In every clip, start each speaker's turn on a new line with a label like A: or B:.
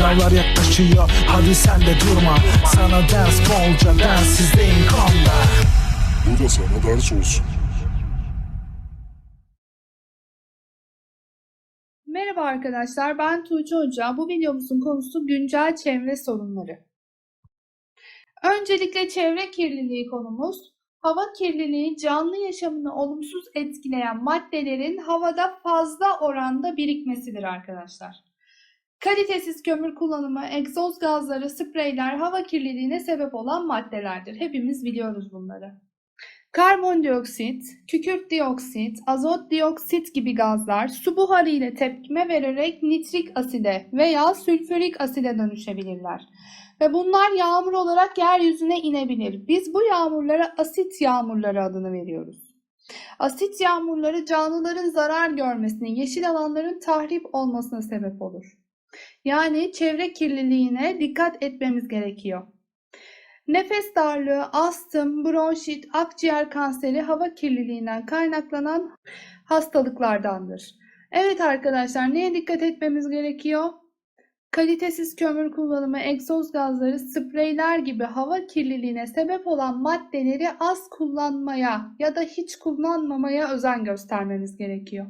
A: Sınavlar yaklaşıyor hadi sen de durma Sana ders bolca densizliğin konda
B: Bu da sana ders olsun.
C: Merhaba arkadaşlar, ben Tuğçe Hoca. Bu videomuzun konusu güncel çevre sorunları. Öncelikle çevre kirliliği konumuz. Hava kirliliği canlı yaşamını olumsuz etkileyen maddelerin havada fazla oranda birikmesidir arkadaşlar. Kalitesiz kömür kullanımı, egzoz gazları, spreyler hava kirliliğine sebep olan maddelerdir. Hepimiz biliyoruz bunları. Karbondioksit, kükürt dioksit, azot dioksit gibi gazlar su buharı ile tepkime vererek nitrik aside veya sülfürik aside dönüşebilirler. Ve bunlar yağmur olarak yeryüzüne inebilir. Biz bu yağmurlara asit yağmurları adını veriyoruz. Asit yağmurları canlıların zarar görmesine, yeşil alanların tahrip olmasına sebep olur. Yani çevre kirliliğine dikkat etmemiz gerekiyor. Nefes darlığı, astım, bronşit, akciğer kanseri hava kirliliğinden kaynaklanan hastalıklardandır. Evet arkadaşlar neye dikkat etmemiz gerekiyor? Kalitesiz kömür kullanımı, egzoz gazları, spreyler gibi hava kirliliğine sebep olan maddeleri az kullanmaya ya da hiç kullanmamaya özen göstermemiz gerekiyor.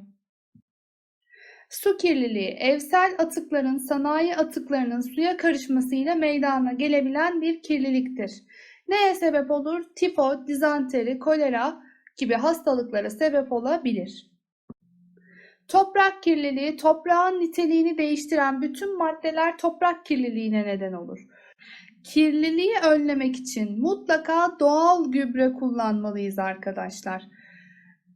C: Su kirliliği, evsel atıkların sanayi atıklarının suya karışmasıyla meydana gelebilen bir kirliliktir. Neye sebep olur? Tifo, dizanteri, kolera gibi hastalıklara sebep olabilir. Toprak kirliliği, toprağın niteliğini değiştiren bütün maddeler toprak kirliliğine neden olur. Kirliliği önlemek için mutlaka doğal gübre kullanmalıyız arkadaşlar.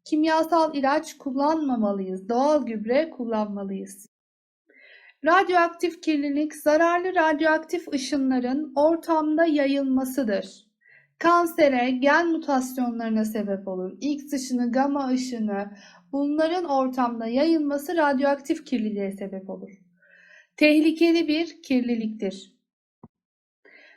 C: Kimyasal ilaç kullanmamalıyız. Doğal gübre kullanmalıyız. Radyoaktif kirlilik zararlı radyoaktif ışınların ortamda yayılmasıdır. Kansere, gen mutasyonlarına sebep olur. X ışını, gamma ışını bunların ortamda yayılması radyoaktif kirliliğe sebep olur. Tehlikeli bir kirliliktir.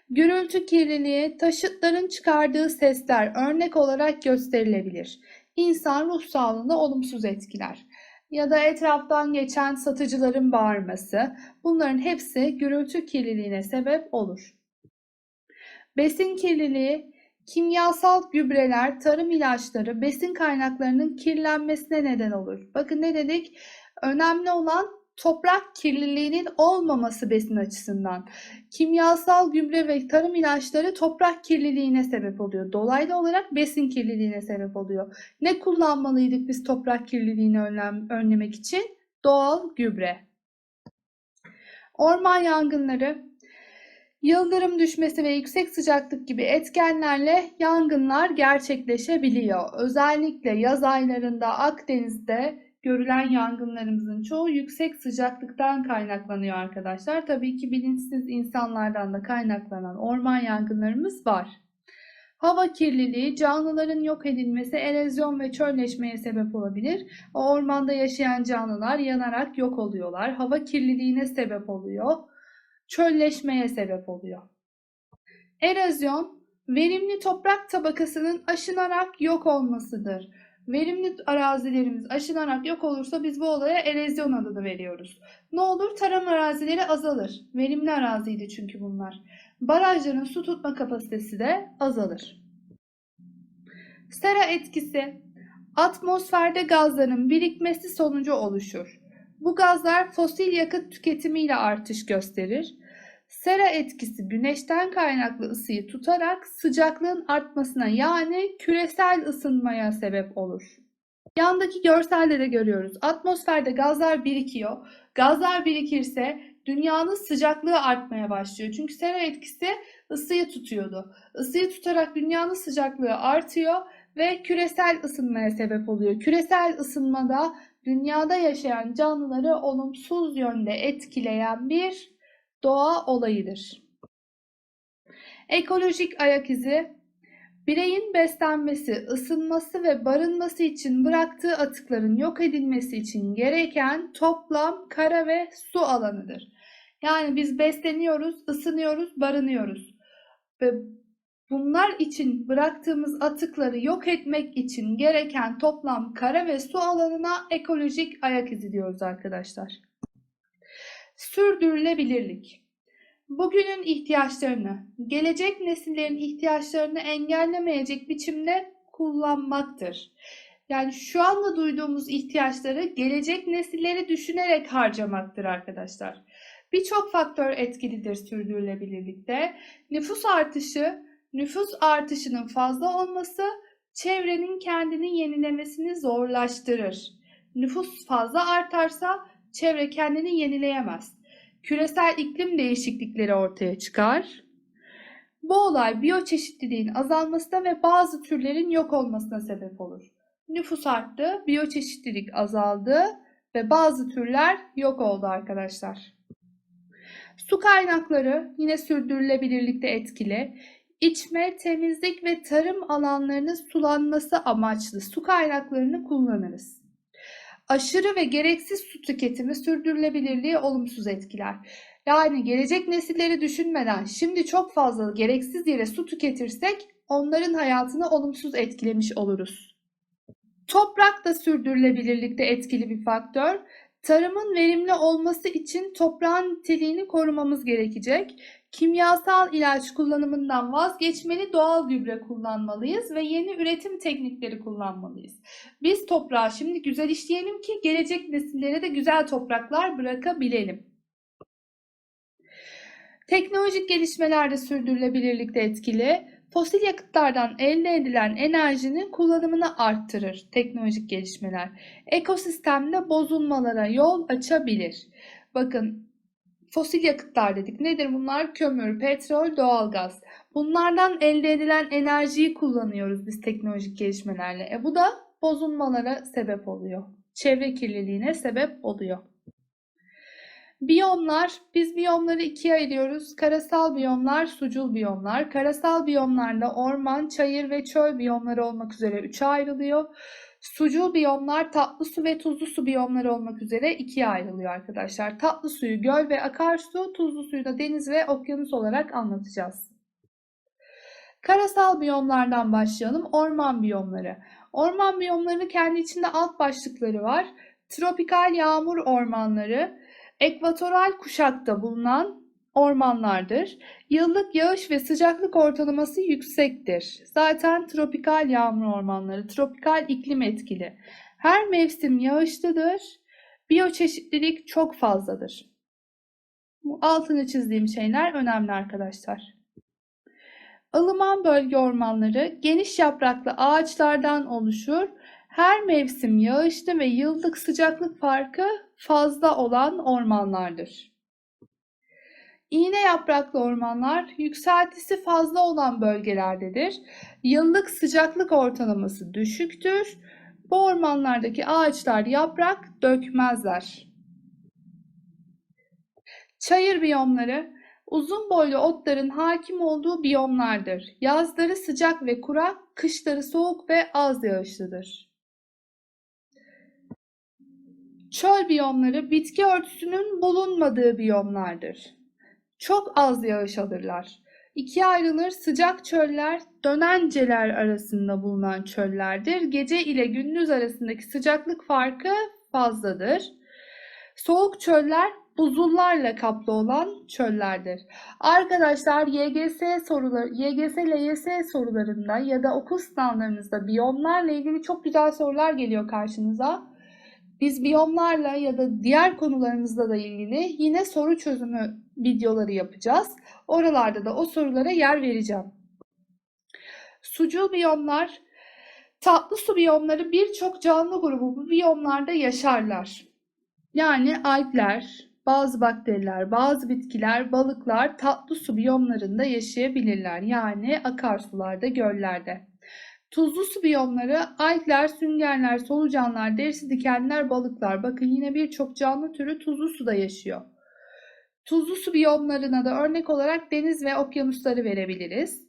C: Gürültü kirliliği taşıtların çıkardığı sesler örnek olarak gösterilebilir insan ruh sağlığını olumsuz etkiler. Ya da etraftan geçen satıcıların bağırması, bunların hepsi gürültü kirliliğine sebep olur. Besin kirliliği, kimyasal gübreler, tarım ilaçları, besin kaynaklarının kirlenmesine neden olur. Bakın ne dedik? Önemli olan toprak kirliliğinin olmaması besin açısından. Kimyasal gübre ve tarım ilaçları toprak kirliliğine sebep oluyor. Dolaylı olarak besin kirliliğine sebep oluyor. Ne kullanmalıydık biz toprak kirliliğini önlem, önlemek için? Doğal gübre. Orman yangınları, yıldırım düşmesi ve yüksek sıcaklık gibi etkenlerle yangınlar gerçekleşebiliyor. Özellikle yaz aylarında Akdeniz'de görülen yangınlarımızın çoğu yüksek sıcaklıktan kaynaklanıyor arkadaşlar. Tabii ki bilinçsiz insanlardan da kaynaklanan orman yangınlarımız var. Hava kirliliği, canlıların yok edilmesi, erozyon ve çölleşmeye sebep olabilir. O ormanda yaşayan canlılar yanarak yok oluyorlar. Hava kirliliğine sebep oluyor. Çölleşmeye sebep oluyor. Erozyon, verimli toprak tabakasının aşınarak yok olmasıdır. Verimli arazilerimiz aşınarak yok olursa biz bu olaya erozyon adını veriyoruz. Ne olur? Tarım arazileri azalır. Verimli araziydi çünkü bunlar. Barajların su tutma kapasitesi de azalır. Sera etkisi atmosferde gazların birikmesi sonucu oluşur. Bu gazlar fosil yakıt tüketimiyle artış gösterir. Sera etkisi güneşten kaynaklı ısıyı tutarak sıcaklığın artmasına yani küresel ısınmaya sebep olur. Yandaki görselde de görüyoruz. Atmosferde gazlar birikiyor. Gazlar birikirse dünyanın sıcaklığı artmaya başlıyor. Çünkü sera etkisi ısıyı tutuyordu. Isıyı tutarak dünyanın sıcaklığı artıyor ve küresel ısınmaya sebep oluyor. Küresel ısınmada dünyada yaşayan canlıları olumsuz yönde etkileyen bir doğa olayıdır. Ekolojik ayak izi Bireyin beslenmesi, ısınması ve barınması için bıraktığı atıkların yok edilmesi için gereken toplam kara ve su alanıdır. Yani biz besleniyoruz, ısınıyoruz, barınıyoruz. Ve bunlar için bıraktığımız atıkları yok etmek için gereken toplam kara ve su alanına ekolojik ayak izi diyoruz arkadaşlar. Sürdürülebilirlik. bugünün ihtiyaçlarını, gelecek nesillerin ihtiyaçlarını engellemeyecek biçimde kullanmaktır. Yani şu anda duyduğumuz ihtiyaçları gelecek nesilleri düşünerek harcamaktır arkadaşlar. Birçok faktör etkilidir sürdürülebilirlikte. Nüfus artışı, nüfus artışının fazla olması çevrenin kendini yenilemesini zorlaştırır. Nüfus fazla artarsa çevre kendini yenileyemez. Küresel iklim değişiklikleri ortaya çıkar. Bu olay biyoçeşitliliğin azalmasına ve bazı türlerin yok olmasına sebep olur. Nüfus arttı, biyoçeşitlilik azaldı ve bazı türler yok oldu arkadaşlar. Su kaynakları yine sürdürülebilirlikte etkili. İçme, temizlik ve tarım alanlarının sulanması amaçlı su kaynaklarını kullanırız. Aşırı ve gereksiz su tüketimi sürdürülebilirliği olumsuz etkiler. Yani gelecek nesilleri düşünmeden şimdi çok fazla gereksiz yere su tüketirsek onların hayatını olumsuz etkilemiş oluruz. Toprak da sürdürülebilirlikte etkili bir faktör. Tarımın verimli olması için toprağın niteliğini korumamız gerekecek. Kimyasal ilaç kullanımından vazgeçmeli, doğal gübre kullanmalıyız ve yeni üretim teknikleri kullanmalıyız. Biz toprağı şimdi güzel işleyelim ki gelecek nesillere de güzel topraklar bırakabilelim. Teknolojik gelişmeler de sürdürülebilirlikte etkili. Fosil yakıtlardan elde edilen enerjinin kullanımını arttırır teknolojik gelişmeler. Ekosistemde bozulmalara yol açabilir. Bakın fosil yakıtlar dedik. Nedir bunlar? Kömür, petrol, doğalgaz. Bunlardan elde edilen enerjiyi kullanıyoruz biz teknolojik gelişmelerle. E bu da bozulmalara sebep oluyor. Çevre kirliliğine sebep oluyor. Biyomlar, biz biyomları ikiye ayırıyoruz. Karasal biyomlar, sucul biyomlar. Karasal biyomlarda orman, çayır ve çöl biyomları olmak üzere üçe ayrılıyor. Sucul biyomlar tatlı su ve tuzlu su biyomları olmak üzere ikiye ayrılıyor arkadaşlar. Tatlı suyu göl ve akarsu, tuzlu suyu da deniz ve okyanus olarak anlatacağız. Karasal biyomlardan başlayalım. Orman biyomları. Orman biyomlarının kendi içinde alt başlıkları var. Tropikal yağmur ormanları, ekvatoral kuşakta bulunan ormanlardır. Yıllık yağış ve sıcaklık ortalaması yüksektir. Zaten tropikal yağmur ormanları, tropikal iklim etkili. Her mevsim yağışlıdır. Biyoçeşitlilik çok fazladır. Bu altını çizdiğim şeyler önemli arkadaşlar. Ilıman bölge ormanları geniş yapraklı ağaçlardan oluşur. Her mevsim yağışlı ve yıllık sıcaklık farkı fazla olan ormanlardır. İğne yapraklı ormanlar yükseltisi fazla olan bölgelerdedir. Yıllık sıcaklık ortalaması düşüktür. Bu ormanlardaki ağaçlar yaprak dökmezler. Çayır biyomları uzun boylu otların hakim olduğu biyomlardır. Yazları sıcak ve kurak, kışları soğuk ve az yağışlıdır. Çöl biyomları bitki örtüsünün bulunmadığı biyomlardır. Çok az yağış alırlar. İkiye ayrılır sıcak çöller dönenceler arasında bulunan çöllerdir. Gece ile gündüz arasındaki sıcaklık farkı fazladır. Soğuk çöller buzullarla kaplı olan çöllerdir. Arkadaşlar YGS soruları, YGS LYS sorularında ya da okul sınavlarınızda biyomlarla ilgili çok güzel sorular geliyor karşınıza. Biz biyomlarla ya da diğer konularımızla da ilgili yine soru çözümü videoları yapacağız. Oralarda da o sorulara yer vereceğim. Sucul biyomlar, tatlı su biyomları birçok canlı grubu bu biyomlarda yaşarlar. Yani algler, bazı bakteriler, bazı bitkiler, balıklar tatlı su biyomlarında yaşayabilirler. Yani akarsularda, göllerde. Tuzlu su biyomları algler, süngerler, solucanlar, derisi dikenler, balıklar. Bakın yine birçok canlı türü tuzlu suda yaşıyor. Tuzlu su biyomlarına da örnek olarak deniz ve okyanusları verebiliriz.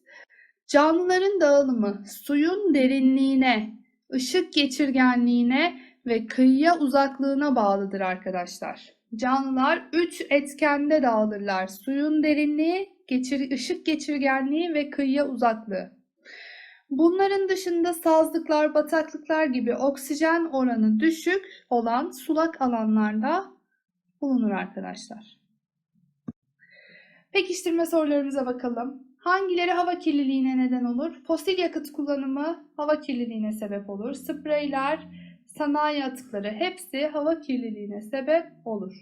C: Canlıların dağılımı suyun derinliğine, ışık geçirgenliğine ve kıyıya uzaklığına bağlıdır arkadaşlar. Canlılar 3 etkende dağılırlar. Suyun derinliği, geçir, ışık geçirgenliği ve kıyıya uzaklığı. Bunların dışında sazlıklar, bataklıklar gibi oksijen oranı düşük olan sulak alanlarda bulunur arkadaşlar. Pekiştirme sorularımıza bakalım. Hangileri hava kirliliğine neden olur? Fosil yakıt kullanımı hava kirliliğine sebep olur. Spreyler, sanayi atıkları hepsi hava kirliliğine sebep olur.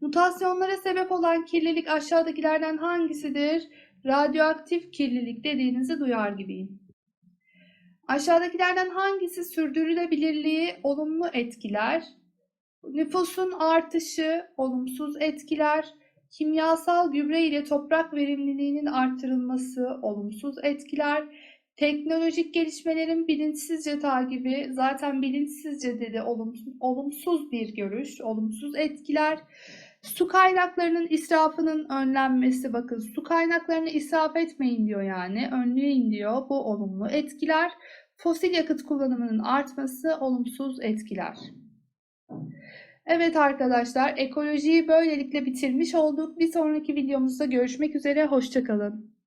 C: Mutasyonlara sebep olan kirlilik aşağıdakilerden hangisidir? Radyoaktif kirlilik dediğinizi duyar gibiyim. Aşağıdakilerden hangisi sürdürülebilirliği olumlu etkiler? Nüfusun artışı olumsuz etkiler. Kimyasal gübre ile toprak verimliliğinin artırılması olumsuz etkiler. Teknolojik gelişmelerin bilinçsizce takibi zaten bilinçsizce dedi olumsuz, olumsuz bir görüş, olumsuz etkiler. Su kaynaklarının israfının önlenmesi bakın su kaynaklarını israf etmeyin diyor yani önleyin diyor bu olumlu etkiler. Fosil yakıt kullanımının artması olumsuz etkiler. Evet arkadaşlar ekolojiyi böylelikle bitirmiş olduk. Bir sonraki videomuzda görüşmek üzere hoşçakalın.